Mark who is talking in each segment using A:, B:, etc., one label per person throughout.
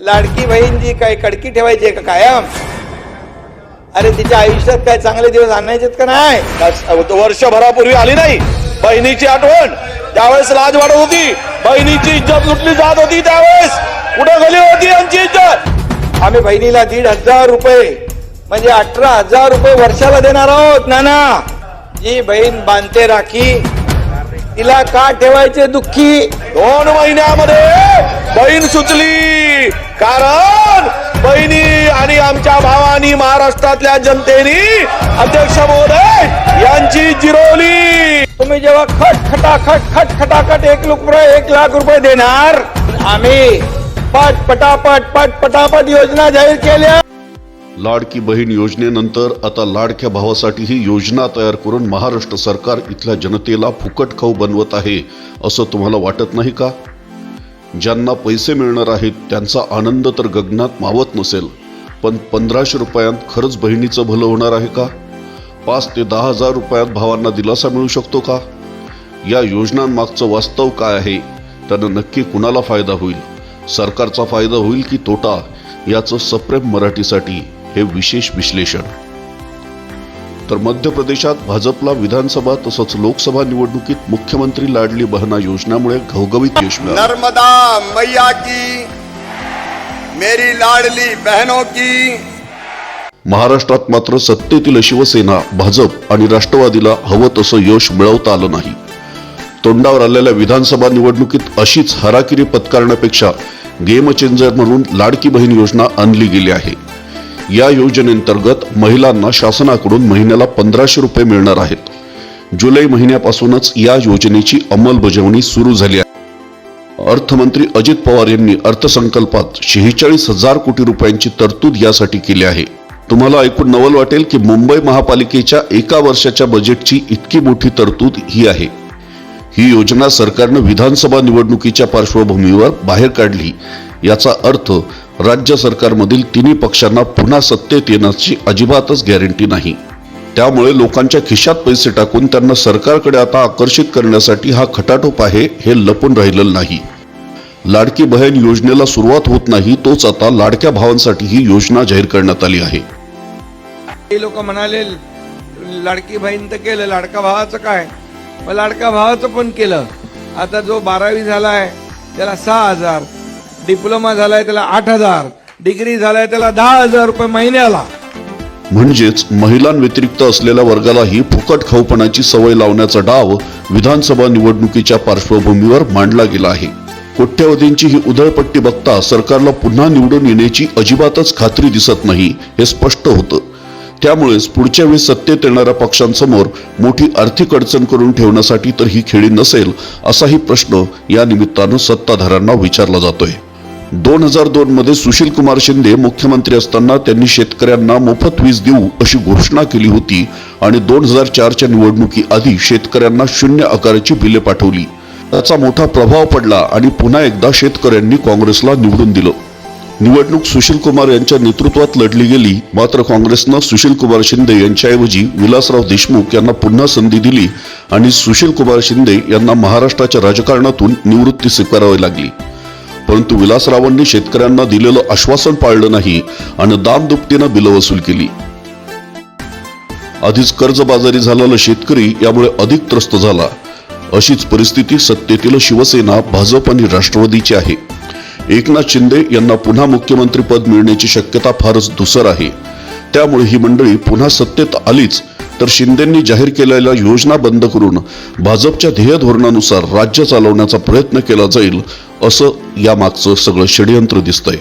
A: लाडकी बहीण जी काय कडकी ठेवायची आहे का कायम? अरे तिच्या आयुष्यात काय चांगले दिवस आणायचेत का नाही?
B: वर्षभरापूर्वी आली नाही. बहिणीची आठवण. त्यावेळेस लाज वाढत होती. बहिणीची इज्जत लुटली जात होती त्यावेळेस. कुठे गेली होती यांची इज्जत?
A: आम्ही बहिणीला दीड हजार रुपये म्हणजे अठरा हजार रुपये वर्षाला देणार आहोत नाना. जी बहीण बांधते राखी तिला का ठेवायचे दुःखी?
B: दोन महिन्यामध्ये बहीण सुचली. कारण बहिणी आणि आमच्या भावानी महाराष्ट्रातल्या जनतेने अध्यक्ष महोदय यांची जिरवली
A: तुम्ही जेव्हा खट खटाखट खट खटाखट एक रुपये एक लाख रुपये देणार आम्ही पट पटापट पट पटापट योजना जाहीर केल्या.
C: लाडकी बहीण योजनेनंतर आता लाडक्या भावासाठी ही योजना तयार करून महाराष्ट्र सरकार इथल्या जनतेला फुकट खाऊ बनवत आहे असं तुम्हाला वाटत नाही का? ज्यांना पैसे मिळणार आहेत त्यांचा आनंद तर गगनात मावत नसेल पण पंधराशे रुपयात खरंच बहिणीचं भलं होणार आहे का? पाच ते दहा हजार रुपयात भावांना दिलासा मिळू शकतो का? या योजनांमागचं वास्तव काय आहे? त्यानं नक्की कुणाला फायदा होईल? सरकारचा फायदा होईल की तोटा? याचं सप्रेम मराठीसाठी. हे विशेष विश्लेषण. तर मध्य प्रदेशात भाजपला विधानसभा तसंच लोकसभा निवडणुकीत मुख्यमंत्री लाडली बहना योजनेमुळे घवघवीत यश मिळालं.
D: नर्मदा मैया की मेरी लाडली बहनों की.
C: महाराष्ट्रात मात्र सत्तेतील शिवसेना भाजप आणि राष्ट्रवादीला हवं तसं यश मिळवता आलं नाही. तोंडावर आलेल्या विधानसभा निवडणुकीत अशीच हराकिरी पत्करण्यापेक्षा गेम चेंजर म्हणून लाडकी बहीण योजना आणली गेली आहे. या योजनेंतर्गत महिलांना शासनाकडून महिन्याला पंधराशे रुपये मिळणार आहेत. जुलै महिन्यापासूनच या योजनेची अंमलबजावणी सुरू झाली आहे. अर्थमंत्री अजित पवार यांनी अर्थसंकल्पात शेहेचाळीस हजार कोटी रुपयांची तरतूद यासाठी केली आहे. तुम्हाला ऐकून नवल वाटेल की मुंबई महापालिकेच्या एका वर्षाच्या बजेटची इतकी मोठी तरतूद ही आहे. ही योजना सरकारनं विधानसभा निवडणुकीच्या पार्श्वभूमीवर बाहेर काढली. याचा अर्थ राज्य सरकारमधील तिन्ही पक्षांना पुन्हा सत्तेत येण्याची अजिबातच गॅरंटी नाही. त्यामुळे लोकांच्या खिशात पैसे टाकून त्यांना सरकारकडे आता आकर्षित करण्यासाठी हा खटाटोप आहे हे लपून राहिलेलं नाही. लाडकी बहीण योजनेला सुरुवात होत नाही तोच आता लाडक्या भावांसाठी ही योजना जाहीर करण्यात आली आहे.
A: ते लोक म्हणाले लाडकी बहीण तर केलं लाडका भावाचं काय? लाडका भावाचं पण केलं. आता जो बारावी झाला आहे त्याला सहा हजार. डिप्लोमा झालाय त्याला आठ हजार. डिग्री झालाय त्याला दहा हजार रुपये महिन्याला.
C: म्हणजेच महिलांव्यतिरिक्त असलेल्या वर्गालाही फुकट खाऊपणाची सवय लावण्याचा डाव विधानसभा निवडणुकीच्या पार्श्वभूमीवर मांडला गेला आहे. कोट्यवधींची ही उधळपट्टी बघता सरकारला पुन्हा निवडून येण्याची अजिबातच खात्री दिसत नाही हे स्पष्ट होतं. त्यामुळेच पुढच्या वेळी सत्तेत येणाऱ्या पक्षांसमोर मोठी आर्थिक अडचण करून ठेवण्यासाठी तर ही खेळी नसेल असाही प्रश्न या निमित्तानं सत्ताधाऱ्यांना विचारला जातोय. दोन हजार दोन मध्ये सुशील कुमार शिंदे मुख्यमंत्री असताना त्यांनी शेतकऱ्यांना मोफत वीज देऊ अशी घोषणा केली होती आणि दोन हजार चारच्या निवडणुकी आधी शेतकऱ्यांना शून्य आकाराची बिले पाठवली. त्याचा मोठा प्रभाव पडला आणि पुन्हा एकदा शेतकऱ्यांनी काँग्रेसला निवडून दिलं. निवडणूक सुशील कुमार यांच्या नेतृत्वात लढली गेली मात्र काँग्रेसनं सुशील कुमार शिंदे यांच्याऐवजी विलासराव देशमुख यांना पुन्हा संधी दिली आणि सुशील कुमार शिंदे यांना महाराष्ट्राच्या राजकारणातून निवृत्ती स्वीकारावी लागली. परंतु विलासरावांनी शेतकऱ्यांना दिलेलं आश्वासन पाळलं नाही आणि दामदुपटीनं बिलं वसूल केली. आधीच कर्जबाजारी झालेला शेतकरी यामुळे अधिक त्रस्त झाला. अशीच परिस्थिती सत्तेतील शिवसेना भाजप आणि राष्ट्रवादीची आहे. एकनाथ शिंदे यांना पुन्हा मुख्यमंत्री पद मिळण्याची शक्यता फारच धुसर आहे. त्यामुळे ही मंडळी पुन्हा सत्तेत आलीच तर शिंदेंनी जाहीर केलेल्या योजना बंद करून भाजपच्या ध्येय धोरणानुसार राज्य चालवण्याचा प्रयत्न केला जाईल असं यामागचं सगळं षडयंत्र दिसतंय.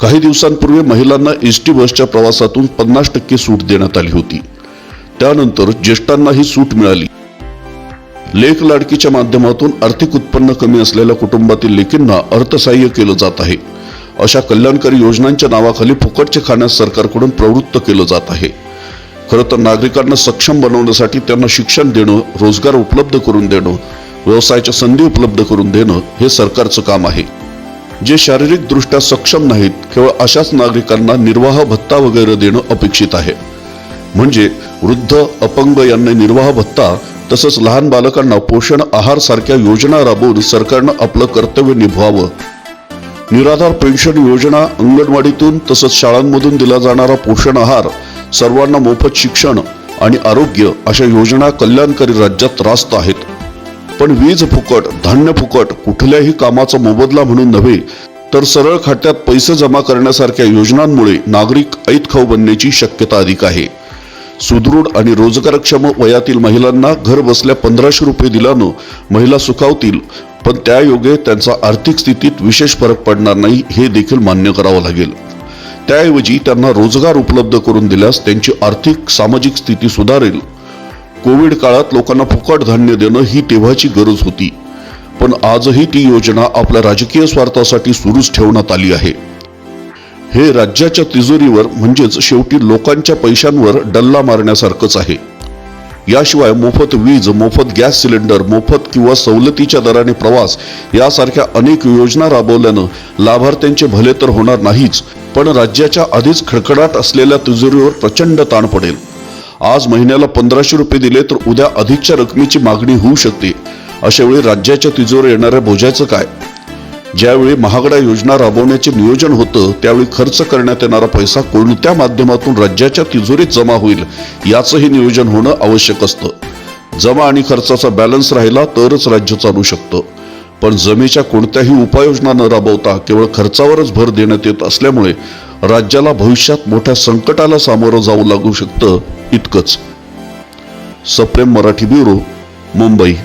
C: काही दिवसांपूर्वी महिलांना एस टी बसच्या प्रवासातून पन्नास टक्के सूट देण्यात आली होती. त्यानंतर ज्येष्ठांनाही सूट मिळाली. लेख लाडकीच्या माध्यमातून आर्थिक उत्पन्न कमी असलेल्या कुटुंबातील लेकींना अर्थसहाय्य केलं जात आहे. अशा कल्याणकारी योजनांच्या नावाखाली फुकटचे खाण्यास सरकारकडून प्रवृत्त केलं जात आहे. खरं तर नागरिकांना सक्षम बनवण्यासाठी त्यांना शिक्षण देणं रोजगार उपलब्ध करून देणं व्यवसायाच्या संधी उपलब्ध करून देणं हे सरकारचं काम आहे. जे शारीरिकदृष्ट्या सक्षम नाहीत केवळ अशाच नागरिकांना निर्वाह भत्ता वगैरे देणं अपेक्षित आहे. म्हणजे वृद्ध अपंग यांना निर्वाह भत्ता तसंच लहान बालकांना पोषण आहार सारख्या योजना राबवून सरकारनं आपलं कर्तव्य निभवावं निराधार पेन्शन योजना अंगणवाडीतून तसंच शाळांमधून दिला जाणारा पोषण आहार सर्वांना मोफत शिक्षण आणि आरोग्य अशा योजना कल्याणकारी राज्यात रास्त आहेत. पण वीज फुकट धान्य फुकट कुठल्याही कामाचा मोबदला म्हणून नव्हे तर सरळ खात्यात पैसे जमा करण्यासारख्या योजनांमुळे नागरिक ऐतखाऊ बनण्याची शक्यता अधिक आहे. सुदृढ आणि रोजगारक्षम वयातील महिलांना घर बसल्या पंधराशे रुपये दिल्यानं महिला सुखावतील पण त्यायोगे त्यांचा आर्थिक स्थितीत विशेष फरक पडणार नाही हे देखील मान्य करावं लागेल. त्याऐवजी त्यांना रोजगार उपलब्ध करून दिल्यास त्यांची आर्थिक सामाजिक स्थिती सुधारेल. कोविड काळात लोकांना फुकट धान्य देणं ही तेव्हाची गरज होती. पण आजही ती योजना आपल्या राजकीय स्वार्थासाठी सुरूच ठेवण्यात आली आहे. हे राज्याच्या तिजोरीवर म्हणजेच शेवटी लोकांच्या पैशांवर डल्ला मारण्यासारखंच आहे. याशिवाय मोफत वीज मोफत गॅस सिलेंडर मोफत किंवा सवलतीच्या दराने प्रवास यासारख्या अनेक योजना राबवल्यानं लाभार्थ्यांचे भले तर होणार नाहीच पण राज्याच्या आधीच खडखडाट असलेल्या तिजोरीवर प्रचंड ताण पडेल. आज महिन्याला पंधराशे रुपये दिले तर उद्या अधिकच्या रकमेची मागणी होऊ शकते. अशा वेळी राज्याच्या तिजोरी येणाऱ्या बोजायचं काय? ज्यावेळी महागडा योजना राबवण्याचे नियोजन होतं त्यावेळी खर्च करण्यात येणारा पैसा कोणत्या माध्यमातून राज्याच्या तिजोरीत जमा होईल याचंही नियोजन होणं आवश्यक असतं. जमा आणि खर्चाचा बॅलन्स राहिला तरच राज्य चालू शकतं. पण जमेच्या कोणत्याही उपाययोजना न राबवता केवळ खर्चावरच भर देण्यात येत असल्यामुळे राज्याला भविष्यात मोठ्या संकटाला सामोरं जाऊ लागू शकतं इतकंच. सप्रेम मराठी ब्युरो मुंबई.